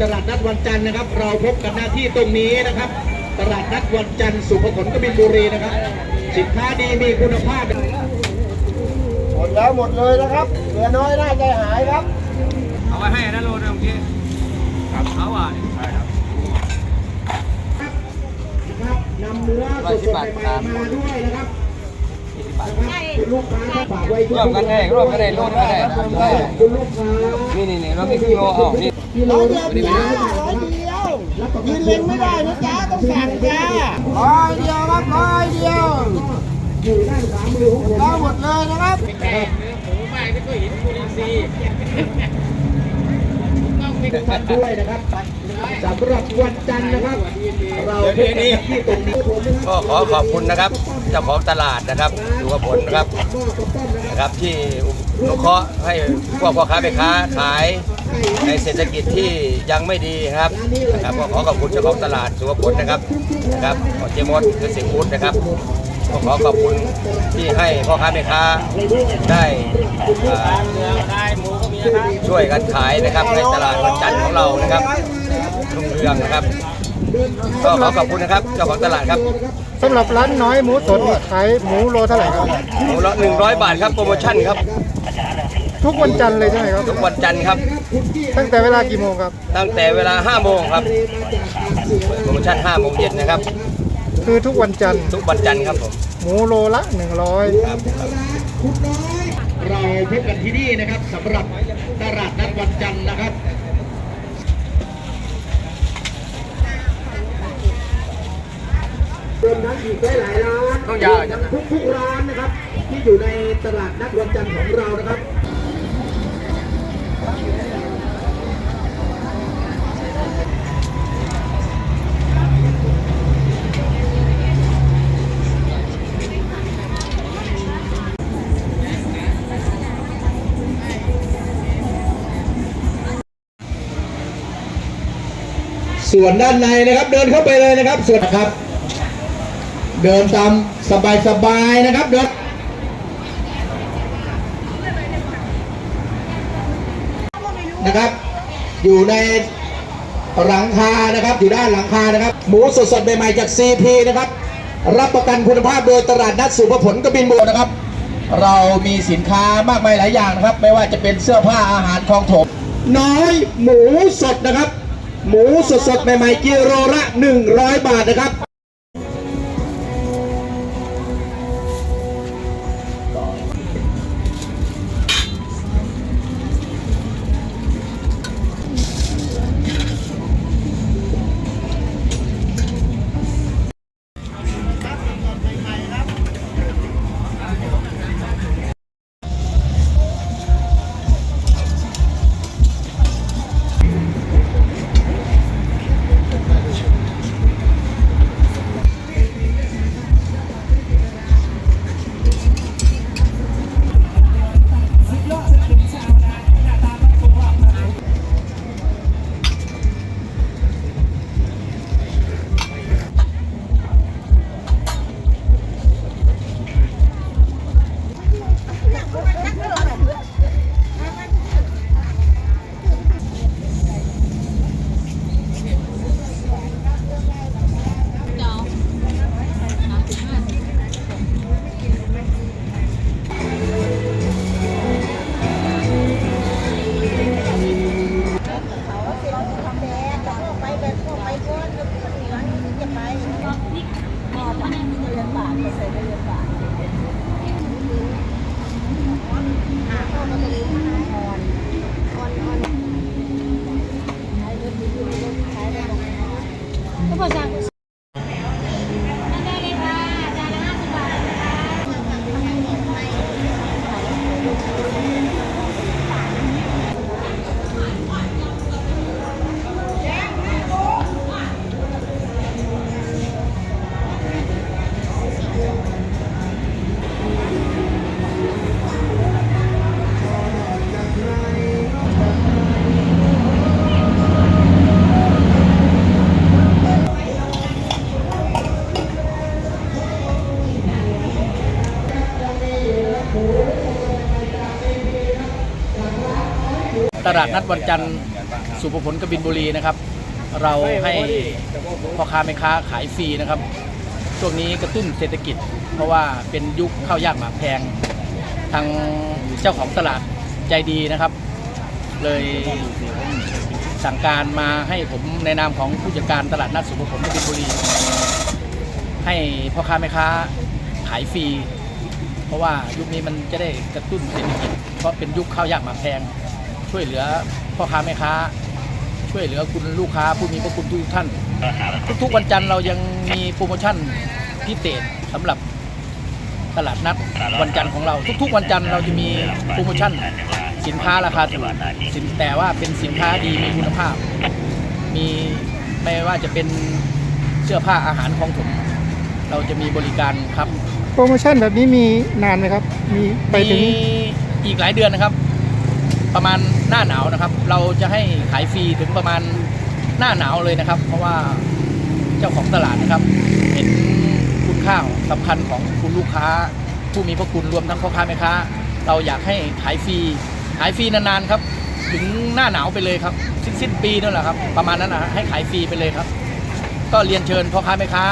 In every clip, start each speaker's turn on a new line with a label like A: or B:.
A: ตลาดนัดวันจันทร์นะครับ เราพบกันหน้าที่ตรงนี้นะครับ ตลาดนัดวันจันทร์สุพรรณกบินบุรีนะครับ สินค้าดีมีคุณภาพ
B: หมดแล้วหมดเลยนะครับเหลือน้อยน่าใจหายครับ
C: เอาไว้ให้นะโลนึงพี่ครับเขาอะ
A: นะครับนำเนื้อสดๆใหม่ๆมาด้วยนะครับนะครับคุณลูกค้าก็ฝากไว้ทุก
C: ร่วมกันได้ร่วมกันได้โลนึงก็ได้
A: คุณลูกค้า
C: นี่นี่นี่เรามีครึ่งโลเอานี่
A: ที่
B: ร้
A: เรา
B: อยเดียวจ้าร้อยเดียวยืนเล็งไม่ได้นะจ้าต้องสั่งจ้าร้อยเดียวครับร้อยเดียว
A: ได้หมดเลยนขวามือของผม
B: ได้หมดเลย นะครับ
A: ท่านด้วยนะครับสำหรับวันจันทร์นะครับ เราพบกันที่ตรงนี้
C: ก็ขอขอบคุณนะครับเจ้าของตลาดนะครับสุขผลนะครับ
A: นะครับ
C: ที่นุเคราะห์ให้พวกพ่อค้าแม่ค้าขายในเศรษฐกิจที่ยังไม่ดีครับนะครับก็ขอขอบคุณเจ้าของตลาดสุขผลนะครับนะครับขอเจมส์คือสิงห์พุทธนะครับก็ขอขอบคุณที่ให้พ่อค้าแม่ค้าได้ ช่วยกันขายนะครับในตลาดวันจันทร์ของเรานะครับรุ่งเรืองนะครับก็ขอขอบคุณนะครับเจ้าของตลาดครับ
D: สำหรับร้านน้อยหมูสดนี่ขายหมูโลเท่าไหร่ครับ
C: หมูละ100บาทครับโปรโมชั่นครับ
D: ทุกวันจันทร์เลยใช่ไหมครับ
C: ทุกวันจันทร์ครับ
D: ตั้งแต่เวลากี่โมงครับ
C: ตั้งแต่เวลา5โมงครับโปรโมชั่น5โมงเย็นนะครับ
D: คือทุกวันจันทร์
C: ทุกวันจันทร์ครับผม
D: หมูโลละ100
C: ครับ
A: คุณน้อยเราพบกันที่นี่นะครับสำหรับ ตลาดนัดวันจันทร์นะครับรวมทั้งอีกหลายๆร้าน
C: ต้องยาวจัง
A: ทุกทุกๆร้านนะครับ ที่อยู่ในตลาดนัดวันจันทร์ของเรานะครับ ส่วนด้านในนะครับ เดินเข้าไปเลยนะครับ ส่วนนะครับ เดินตามสบายๆนะครับเดินนะครับ อยู่ในหลังคานะครับ อยู่ด้านหลังคานะครับ หมูสดๆใหม่ๆจาก CP นะครับ รับประกันคุณภาพโดยตลาดนัดสุภผลกบินบุรีนะครับ เรามีสินค้ามากมายหลายอย่างนะครับ ไม่ว่าจะเป็นเสื้อผ้าอาหารของถมน้อยหมูสดนะครับ หมูสดๆใหม่ๆกิโลละ100 บาทนะครับ
E: ตลาดนัดวันจันทร์สุภผลกบินบุรีนะครับ เราให้พ่อค้าแม่ค้าขายฟรีนะครับ ช่วงนี้กระตุ้นเศรษฐกิจ เพราะว่าเป็นยุคข้าวยากหมากแพง ทางเจ้าของตลาดใจดีนะครับ เลยสั่งการมาให้ผมในนามของผู้จัดการตลาดนัดสุภผลกบินบุรี ให้พ่อค้าแม่ค้าขายฟรี เพราะว่ายุคนี้มันจะได้กระตุ้นเศรษฐกิจเพราะเป็นยุคข้าวยากหมากแพง ช่วยเหลือพ่อค้าแม่ค้า ช่วยเหลือคุณลูกค้าผู้มีพระคุณทุกท่าน ทุกๆวันจันทร์เรายังมีโปรโมชั่นพิเศษสำหรับตลาดนัดวันจันทร์ของเรา ทุกๆ วันจันทร์เราจะมีโปรโมชั่น สินค้าราคาถูกสินแต่ว่าเป็นสินค้าดีมีคุณภาพ มีไม่ว่าจะเป็นเสื้อผ้าอาหารของผมเราจะมีบริการครับ
D: โปรโมชั่นแบบนี้มีนานไหมครับ มีไปถึง
E: มีอีกหลายเดือนนะครับ ประมาณหน้าหนาวนะครับ เราจะให้ขายฟรีถึงประมาณหน้าหนาวเลยนะครับ เพราะว่าเจ้าของตลาดนะครับ เห็นคุณค่าสำคัญของคุณลูกค้า ผู้มีพระคุณรวมทั้งพ่อค้าแม่ค้า เราอยากให้ขายฟรีขายฟรีนานๆครับ ถึงหน้าหนาวไปเลยครับสิ้นสิ้นปีนั่นแหละครับ ประมาณนั้นนะให้ขายฟรีไปเลยครับ ก็เรียนเชิญพ่อค้าแม่ค้า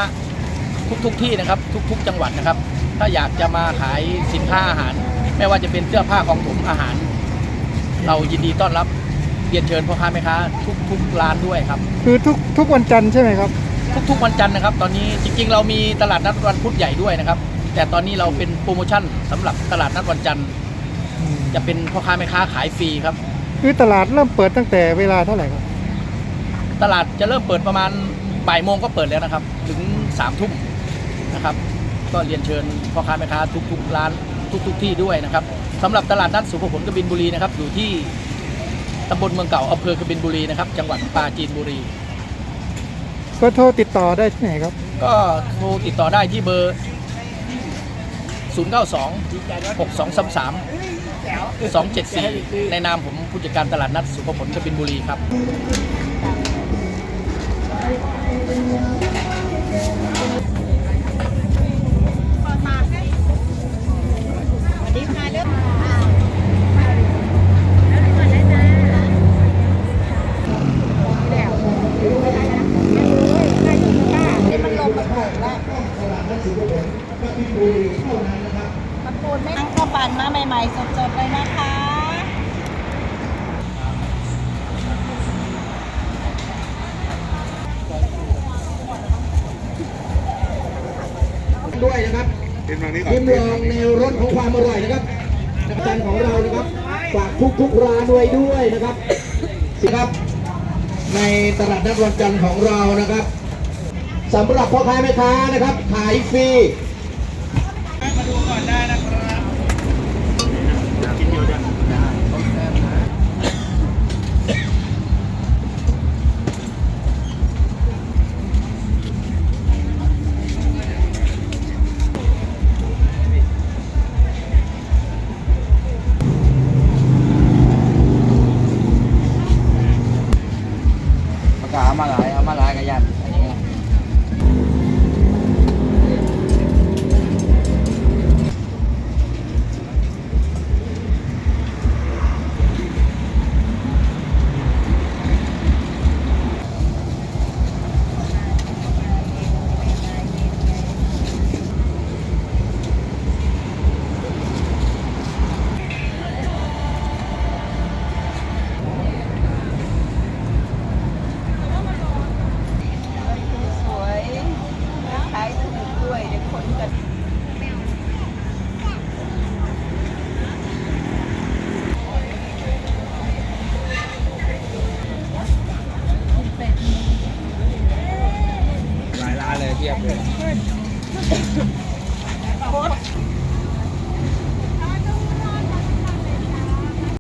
E: ทุกๆที่นะครับ ทุก ๆ จังหวัดนะครับ ถ้าอยากจะมาขายสินค้าอาหาร ไม่ว่าจะเป็นเสื้อผ้าของผมอาหาร เรายินดีต้อนรับเรียนเชิญพ่อค้าแม่ค้าทุกๆร้านด้วยครับ
D: คือทุกทุกวันจันทร์ใช่ไหมครับ
E: ทุกๆวันจันทร์นะครับ ตอนนี้จริง ๆ เรามีตลาดนัดวันพุธใหญ่ด้วยนะครับ แต่ตอนนี้เราเป็นโปรโมชั่นสำหรับตลาดนัดวันจันทร์จะเป็นพ่อค้าแม่ค้าขายฟรีครับ
D: คือตลาดเริ่มเปิดตั้งแต่เวลาเท่าไหร่ครับ
E: ตลาดจะเริ่มเปิดประมาณบ่ายโมงก็เปิดแล้วนะครับ ถึงสามทุ่มนะครับ ก็เรียนเชิญพ่อค้าแม่ค้าทุกๆร้านทุกๆที่ด้วยนะครับ สำหรับตลาดนัดสุภผลกบินบุรีนะครับอยู่ที่ตำบลเมืองเก่าอำเภอกบินบุรีนะครับ จังหวัดปราจีนบุรี
D: ก็โทรติดต่อได้ที่ไหนครับ
E: ก็โทรติดต่อได้ที่เบอร์ 092 6233 274 ในนามผมผู้จัดการตลาดนัดสุภผลกบินบุรีครับ
F: นั่งข้าวปั่นมาใหม่ๆสดๆเลยนะคะ
A: ด้วยนะครับริมลองแนวรถของความอร่อยนะครับนักจันของเรานะครับฝากทุกทุกๆร้านไว้ด้วยนะครับ สิครับ ในตลาดนัดวันจันทร์ของเรานะครับสำหรับพ่อค้าแม่ค้านะครับ ขายฟรี ยานอั